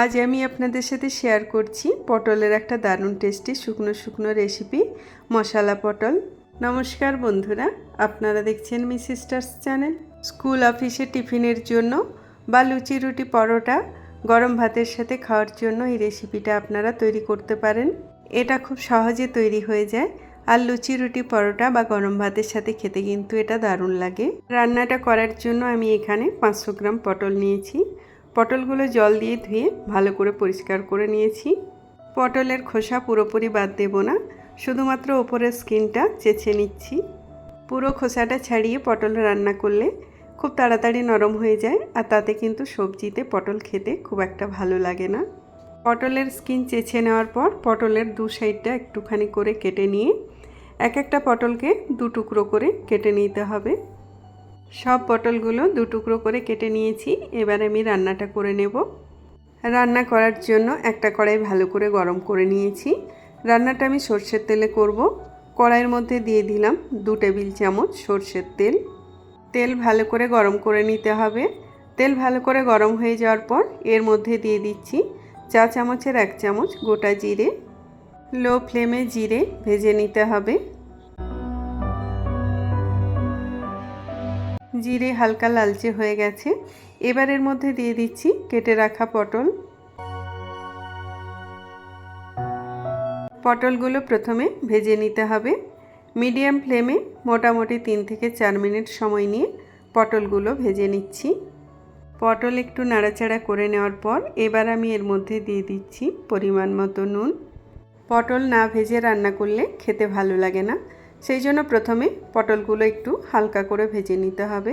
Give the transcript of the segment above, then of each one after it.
আজ আমি আপনাদের সাথে শেয়ার করছি পটলের একটা দারুণ টেস্টি শুকনো শুকনো রেসিপি মশলা পটল। নমস্কার বন্ধুরা, আপনারা দেখছেন মি সিস্টার্স চ্যানেল স্কুল অফিসে টিফিনের জন্য বা লুচি রুটি পরোটা, গরম ভাতের সাথে খাওয়ার জন্য এই রেসিপিটা আপনারা তৈরি করতে পারেন। এটা খুব সহজে তৈরি হয়ে যায় আর লুচি রুটি পরোটা বা গরম ভাতের সাথে খেতে কিন্তু এটা দারুণ লাগে। রান্নাটা করার জন্য আমি এখানে পাঁচশো গ্রাম পটল নিয়েছি। পটলগুলো জল দিয়ে ধুয়ে ভালো করে পরিষ্কার করে নিয়েছি। পটলের খোসা পুরোপুরি বাদ দেব না, শুধুমাত্র ওপরের স্কিনটা চেঁচে নিচ্ছি। পুরো খোসাটা ছাড়িয়ে পটল রান্না করলে খুব তাড়াতাড়ি নরম হয়ে যায় আর তাতে কিন্তু সবজিতে পটল খেতে খুব একটা ভালো লাগে না। পটলের স্কিন চেঁচে নেওয়ার পর পটলের দু সাইডটা একটুখানি করে কেটে নিয়ে এক একটা পটলকে দু টুকরো করে কেটে নিতে হবে। সব পটলগুলো দু টুকরো করে কেটে নিয়েছি, এবার আমি রান্নাটা করে নেব। রান্না করার জন্য একটা কড়াই ভালো করে গরম করে নিয়েছি। রান্নাটা আমি সর্ষের তেলে করব। কড়াইয়ের মধ্যে দিয়ে দিলাম দু টেবিল চামচ সর্ষের তেল। তেল ভালো করে গরম করে নিতে হবে। তেল ভালো করে গরম হয়ে যাওয়ার পর এর মধ্যে দিয়ে দিচ্ছি চা চামচের এক চামচ গোটা জিরে। লো ফ্লেমে জিরে ভেজে নিতে হবে। জিরে হালকা লালচে হয়ে গেছে। এবারের মধ্যে দিয়ে দিচ্ছি কেটে রাখা পটল। পটলগুলো প্রথমে ভেজে নিতে হবে। মিডিয়াম ফ্লেমে মোটামুটি তিন থেকে চার মিনিট সময় নিয়ে পটলগুলো ভেজে নিচ্ছি। পটল একটু নাড়াচাড়া করে নেওয়ার পর এবার আমি এর মধ্যে দিয়ে দিচ্ছি পরিমাণ মতো নুন। পটল না ভেজে রান্না করলে খেতে ভালো লাগে না। সেই জন্য প্রথমে পটলগুলো একটু হালকা করে ভেজে নিতে হবে।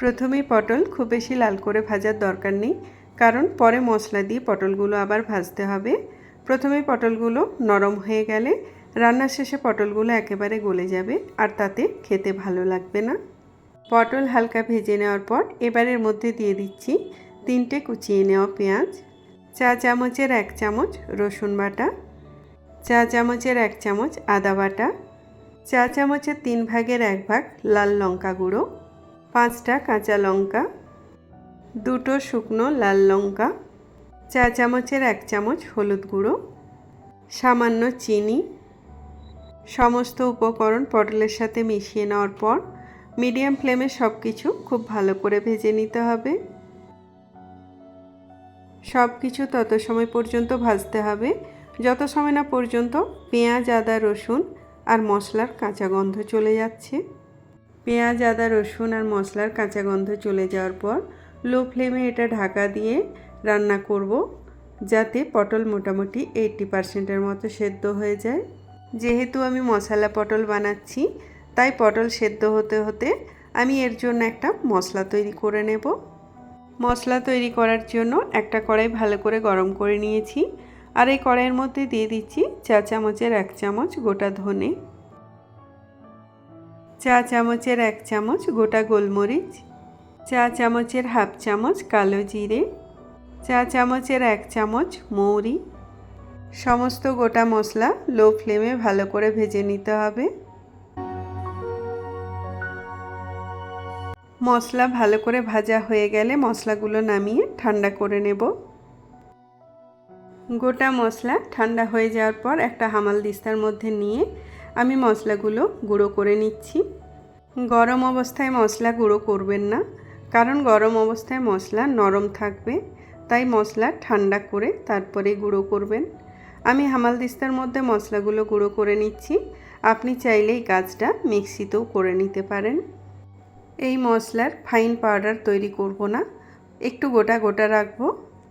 প্রথমেই পটল খুব বেশি লাল করে ভাজার দরকার নেই, কারণ পরে মশলা দিয়ে পটলগুলো আবার ভাজতে হবে। প্রথমে পটলগুলো নরম হয়ে গেলে রান্নার শেষে পটলগুলো একেবারে গলে যাবে আর তাতে খেতে ভালো লাগবে না। পটল হালকা ভেজে নেওয়ার পর এবারের মধ্যে দিয়ে দিচ্ছি তিনটে কুচিয়ে নেওয়া পেঁয়াজ, চা চামচের এক চামচ রসুন বাটা, চা চামচের এক চামচ আদা বাটা চা চামচের তিন ভাগের এক ভাগ লাল লঙ্কা গুঁড়ো, পাঁচটা কাঁচা লঙ্কা, দুটো শুকনো লাল লঙ্কা, চা চামচের এক চামচ হলুদ গুঁড়ো, সামান্য চিনি। সমস্ত উপকরণ পটলের সাথে মিশিয়ে নেওয়ার পর মিডিয়াম ফ্লেমে সব কিছু খুব ভালো করে ভেজে নিতে হবে। সব কিছু তত সময় পর্যন্ত ভাজতে হবে। যত সময় না পর্যন্ত পেঁয়াজ, আদা, রসুন আর মশলার কাঁচা গন্ধ চলে যাচ্ছে। পেঁয়াজ, আদা, রসুন আর মশলার কাঁচা গন্ধ চলে যাওয়ার পর লো ফ্লেমে এটা ঢাকা দিয়ে রান্না করব যাতে পটল মোটামুটি এইটটি পারসেন্টের মতো সেদ্ধ হয়ে যায়। যেহেতু আমি মশলা পটল বানাচ্ছি, তাই পটল সেদ্ধ হতে হতে আমি এর জন্য একটা মশলা তৈরি করে নেব। মশলা তৈরি করার জন্য একটা কড়াই ভালো করে গরম করে নিয়েছি। আর এই কড়াইয়ের মধ্যে দিয়ে দিচ্ছি চা চামচের এক চামচ গোটা ধনে, চা চামচের এক চামচ গোটা গোলমরিচ, চা চামচের হাফ চামচ কালো জিরে, চা চামচের এক চামচ মৌরি, সমস্ত গোটা মশলা লো ফ্লেমে ভালো করে ভেজে নিতে হবে। মশলা ভালো করে ভাজা হয়ে গেলে মশলাগুলো নামিয়ে ঠান্ডা করে নেব। গোটা মশলা ঠান্ডা হয়ে যাওয়ার পর একটা হামাল দিস্তার মধ্যে নিয়ে আমি মশলাগুলো গুঁড়ো করে নিচ্ছি। গরম অবস্থায় মশলা গুঁড়ো করবেন না, কারণ গরম অবস্থায় মশলা নরম থাকবে, তাই মশলা ঠান্ডা করে তারপরে গুঁড়ো করবেন। আমি হামাল দিস্তার মধ্যে মশলাগুলো গুঁড়ো করে নিচ্ছি, আপনি চাইলেই কাজটা মিক্সিতেও করে নিতে পারেন। এই মশলার ফাইন পাউডার তৈরি করব না, একটু গোটা গোটা রাখব।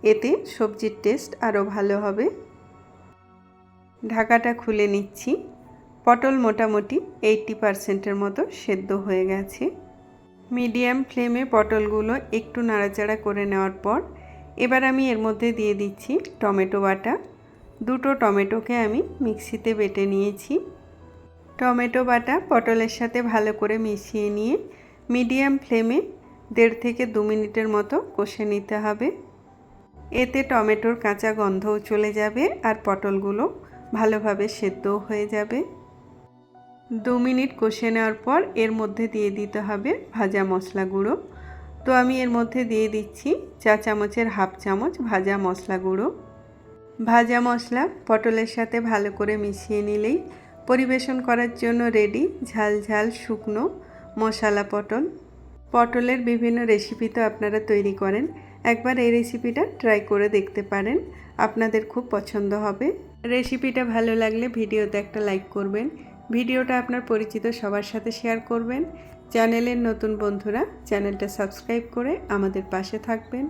এতে সবজির টেস্ট আরও ভালো হবে। ঢাকাটা খুলে নিচ্ছি। পটল মোটামুটি এইটটি পারসেন্টের মতো সেদ্ধ হয়ে গেছে। মিডিয়াম ফ্লেমে পটলগুলো একটু নাড়াচাড়া করে নেওয়ার পর এবার আমি এর মধ্যে দিয়ে দিচ্ছি টমেটো বাটা। দুটো টমেটোকে আমি মিক্সিতে বেটে নিয়েছি। টমেটো বাটা পটলের সাথে ভালো করে মিশিয়ে নিয়ে মিডিয়াম ফ্লেমে দেড় থেকে দু মিনিটের মতো কষে নিতে হবে। এতে টমেটোর কাঁচা গন্ধও চলে যাবে আর পটলগুলো ভালোভাবে সেদ্ধও হয়ে যাবে। দু মিনিট কষে নেওয়ার পর এর মধ্যে দিয়ে দিতে হবে ভাজা মশলা গুঁড়ো। তো আমি এর মধ্যে দিয়ে দিচ্ছি চা চামচের হাফ চামচ ভাজা মশলা গুঁড়ো। ভাজা মশলা পটলের সাথে ভালো করে মিশিয়ে নিলেই পরিবেশন করার জন্য রেডি ঝাল ঝাল শুকনো মশলা পটল। পটলের বিভিন্ন রেসিপি তো আপনারা তৈরি করেন। একবার এই রেসিপিটা ট্রাই করে দেখতে পারেন। আপনাদের খুব পছন্দ হবে। রেসিপিটা ভালো লাগলে ভিডিওতে একটা লাইক করবেন। ভিডিওটা আপনার পরিচিত সবার সাথে শেয়ার করবেন। চ্যানেলের নতুন বন্ধুরা, চ্যানেলটা সাবস্ক্রাইব করে আমাদের পাশে থাকবেন।